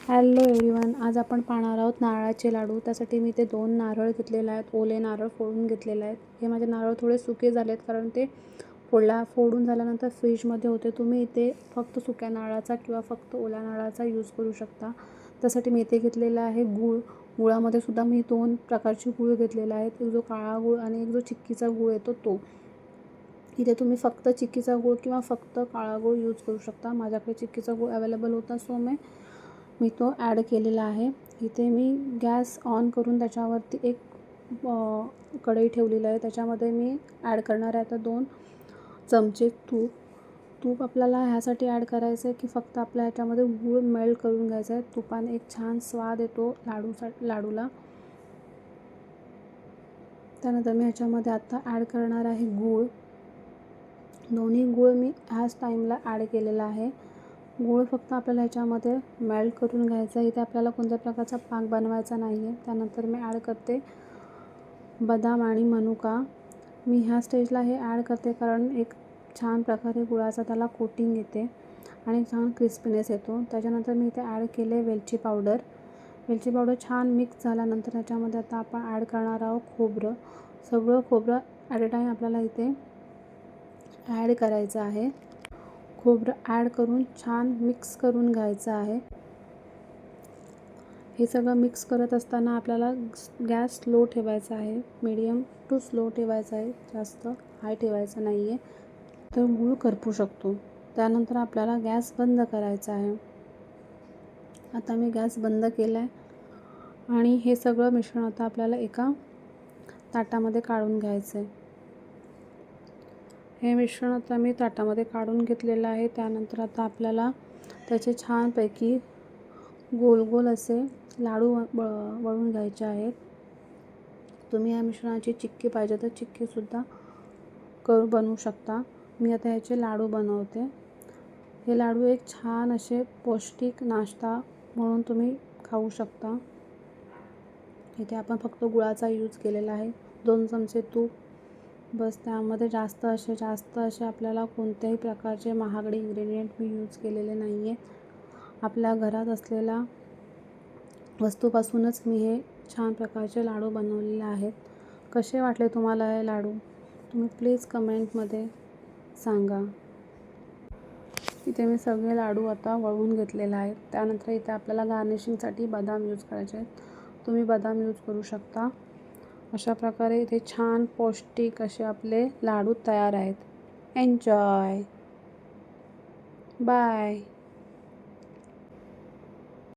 Hello everyone आज आपण पाहणार आहोत नारळाचे लाडू. त्यासाठी मी ते दोन नारळ घेतलेले आहेत ओले नारळ फोडून घेतलेले आहेत. हे माझे नारळ थोडे सुके झाले आहेत कारण ते फोडला फोडून झाल्यानंतर फ्रीजमध्ये होते. तुम्ही इथे फक्त सुक्या नारळाचा किंवा फक्त ओल्या नारळाचा यूज करू शकता. त्यासाठी मी इथे घेतलेला आहे गूळ. गुळामध्ये सुद्धा मी दोन प्रकारची गूळ घेतलेले आहेत. एक जो काळा गूळ आणि एक जो चिक्कीचा गूळ येतो तो इथे तुम्ही फक्त चिक्कीचा गूळ किंवा फक्त काळा गूळ यूज करू शकता. माझ्याकडे चिक्कीचा गूळ अवेलेबल होता सो मी मी तो ॲड केलेला आहे. इथे मी गॅस ऑन करून त्याच्यावरती एक कढई ठेवलेली आहे. त्याच्यामध्ये मी ॲड करणार आहे तर दोन चमचे तूप. तूप आपल्याला ह्यासाठी ॲड करायचं आहे की फक्त आपल्या ह्याच्यामध्ये गूळ मेल्ट करून घ्यायचं आहे. तुपाने एक छान स्वाद येतो लाडूसा लाडूला. त्यानंतर मी ह्याच्यामध्ये आत्ता ॲड करणार आहे गूळ. दोन्ही गूळ मी ह्याच टाईमला ॲड केलेला आहे. गूळ फक्त आपल्याला ह्याच्यामध्ये मेल्ट करून घ्यायचा आहे. इथे आपल्याला कोणत्या प्रकारचा पाक बनवायचा नाही आहे त्यानंतर मी ॲड करते बदाम आणि मनुका. मी ह्या स्टेजला हे ॲड करते कारण एक छान प्रकारे गुळाचा त्याला कोटिंग येते आणि छान क्रिस्पीनेस येतो. त्याच्यानंतर मी इथे ॲड केले वेलची पावडर वेलची पावडर छान मिक्स झाल्यानंतर ह्याच्यामध्ये आता आपण ॲड करणार आहोत खोबरं. सगळं खोबरं ॲट अ टाईम आपल्याला इथे ॲड करायचं आहे. खोबरं ॲड करून छान मिक्स करून घ्यायचं आहे. हे सगळं मिक्स करत असताना आपल्याला गॅस स्लो ठेवायचा आहे. मीडियम टू स्लो ठेवायचा आहे. जास्त हाय ठेवायचा नाही आहे तर गूळ करपू शकतो. त्यानंतर आपल्याला गॅस बंद करायचा आहे. आता मी गॅस बंद केला आहे आणि हे सगळं मिश्रण आता आपल्याला एका ताटामध्ये काढून घ्यायचं आहे हे मिश्रण आता मी ताटामध्ये काढून घेतलेलं आहे. त्यानंतर आता आपल्याला त्याचे छानपैकी गोल गोल असे लाडू ब वळून घ्यायचे आहेत. तुम्ही या मिश्रणाची चिक्की पाहिजे तर चिक्कीसुद्धा करू बनवू शकता. मी आता ह्याचे लाडू बनवते. हे लाडू एक छान असे पौष्टिक नाश्ता म्हणून तुम्ही खाऊ शकता. इथे आपण फक्त गुळाचा यूज केलेला आहे. दोन चमचे तूप बस त्यामध्ये जास्त असे जास्त असे आपल्याला कोणत्याही प्रकारचे महागडे इन्ग्रेडियंट मी यूज केलेले नाही आहे आपल्या घरात असलेल्या वस्तूपासूनच मी हे छान प्रकारचे लाडू बनवलेले आहेत. कसे वाटले तुम्हाला हे लाडू? तुम्ही प्लीज कमेंटमध्ये सांगा. इथे मी सगळे लाडू आता वळवून घेतलेले आहेत. त्यानंतर इथे आपल्याला गार्निशिंगसाठी बदाम यूज करायचे आहेत. तुम्ही बदाम यूज करू शकता. अशा प्रकारे इथे छान पौष्टिक असे आपले लाडू तयार आहेत. Enjoy bye